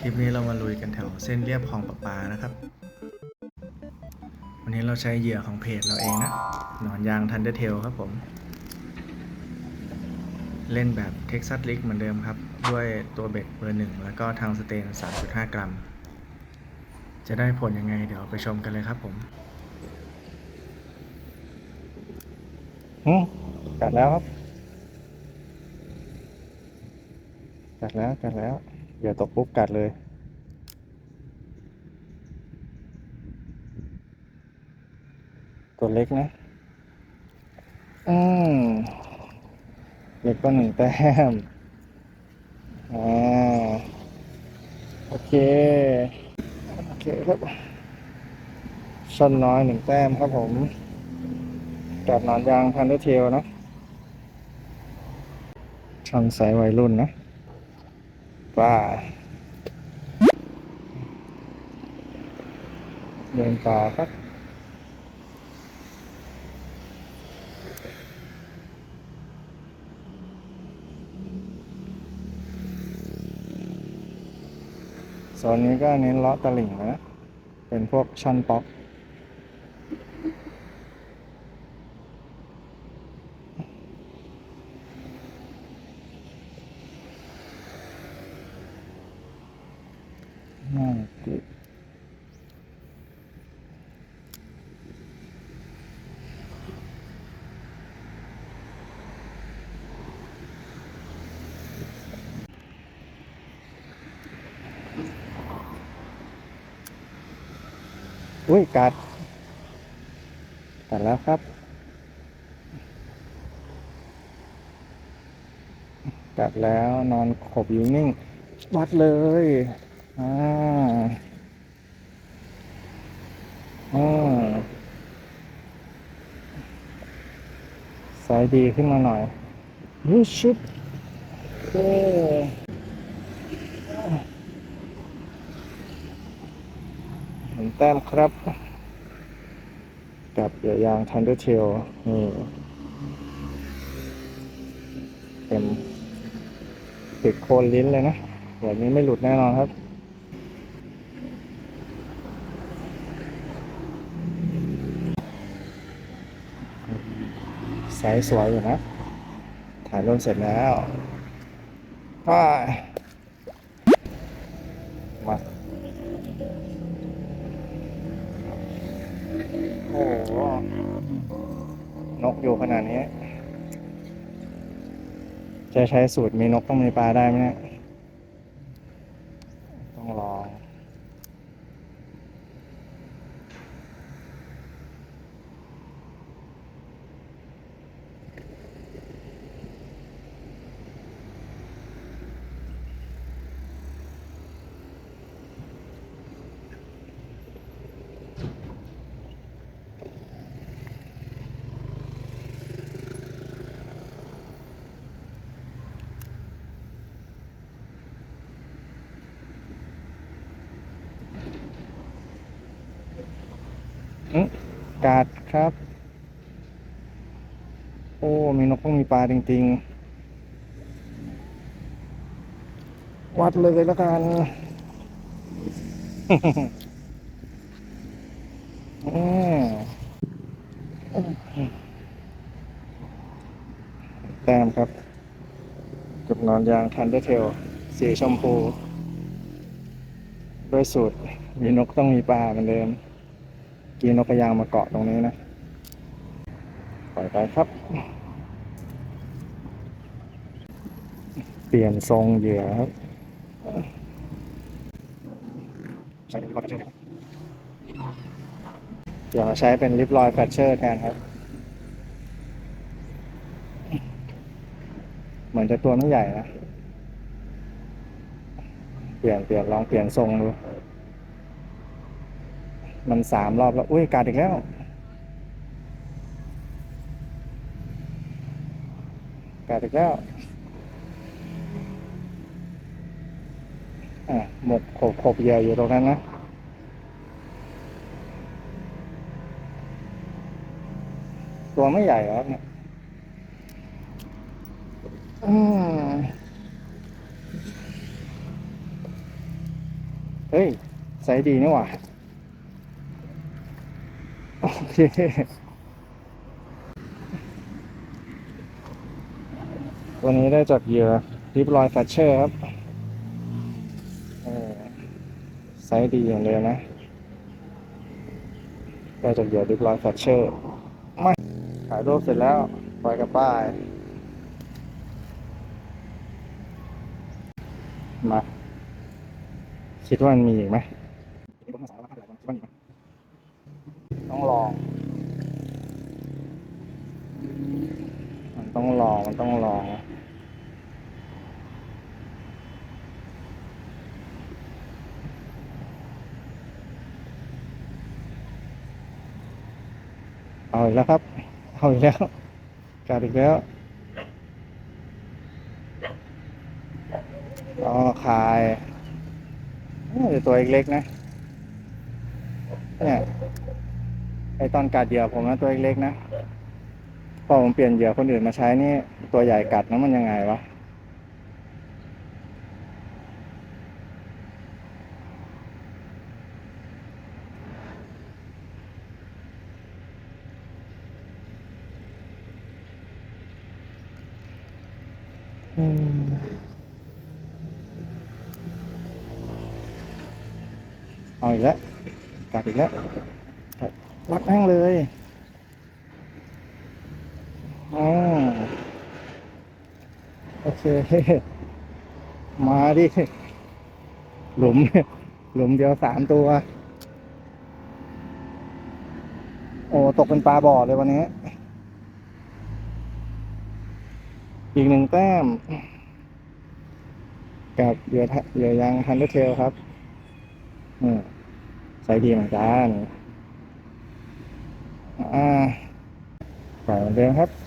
ทริปนี้เรามาลุยกันแถวเส้นเรียบคลองประปานะครับ วันนี้เราใช้เหยื่อของเพจเราเองนะ หนอนยางทันเดอร์เทลครับผม เล่นแบบเท็กซัสลิกเหมือนเดิมครับ ด้วยตัวเบ็ดเบอร์หนึ่งแล้วก็ทางสเตน 3.5 กรัม จะได้ผลยังไงเดี๋ยวไปชมกันเลยครับผมอืมกัดแล้วครับกัดแล้วกัดแล้ว อย่าตกปุ๊บกัดเลย ตัวเล็กนะ อืมเล็กก็หนึ่งแต้มอ่าโอเค โอเคครับช่อนน้อยหนึ่งแต้มครับผมกับหนอนยางพันธุ์เทลเนาะช่อนสายวัยรุ่นนะ ป่าเดินป่าครับโซนนี้ก็เน้นเลาะตลิ่งนะ เป็นพวกช่อนป๊อก อุ้ยกัดกัดแล้วครับกัดแล้วนอนขบอยู่นิ่ง วัดเลยอ่าอืมสายดีขึ้นมาหน่อยยูชุบโอ้เห็ แต้มครับ กับเหยื่อยางทันเดอร์เทลนี่เต็มติดโคนลิ้นเลยนะแบบนี้ไม่หลุดแน่นอนครับไซส์สวยอยู่นะ ถ่ายรูปเสร็จแล้วไปมา โอ้โห นกอยู่ขนาดนี้ จะใช้สูตรมีนกต้องมีปลาได้ไหมเนี่ย กาดครับ โอ้ มีนกต้องมีปลาจริง ๆ วัดเลยแล้วกันแต้มครับกับนอนยางทันเดอร์เทลสีชมพู ด้วยสูตร มีนกต้องมีปลาเหมือนเดิม กีนกกระยางมาเกาะตรงนี้นะปล่อยไปครับ เปลี่ยนทรงเหยื่อครับใช้เดี๋ยวใช้เป็นลิปลอยแฟชเชอร์แทนครับ เหมือนจะตัวไม่ใหญ่นะ เปลี่ยนเปลี่ยนลองเปลี่ยนทรงดู มันสามรอบแล้ว อุ้ยกัดอีกแล้วกัดอีกแล้วอะหมกขบขบเหยื่อยู่ตรงนั้นนะตัวไม่ใหญ่หรอกเนี่ยอืมเฮ้ยไซส์ดีนี่หว่า เควันนี้ได้จากเหยื่อริบลอยแฟชเชอร์ครับไซส์ดีอย่างเลยวนะได้จากเหยื่อริบลอยแฟชเชอร์ไม่ถ่ายรูปเสร็จแล้วปล่อยกับป้าย มา คิดว่ามันมีอีกไหม ต้องลอง มันต้องลอง มันต้องลอง เอาอีกแล้วครับ เอาอีกแล้วกัดอีกแล้วอ๋อคายเอ้ยตัวเล็กๆนะ เนี่ย ไอตอนกัดเหยื่อผมนะตัวเล็กๆนะพอผมเปลี่ยนเหยื่อคนอื่นมาใช้นี่ตัวใหญ่กัดนะมันยังไงวะอืมเอาอีกแล้วกัดอีกแล้ว รักแม่งเลยอ๋อโอเค มาดิ หลุม หลุมเดียวสามตัว โอ้ ตกเป็นปลาบ่อเลยวันนี้ อีกหนึ่งแต้ม กับเหยื่อเหยื่อยางฮันเดอร์เทลครับ อืมใส่ดีเหมือนกัน อ่าปล่อยเหมือนเดิมครับ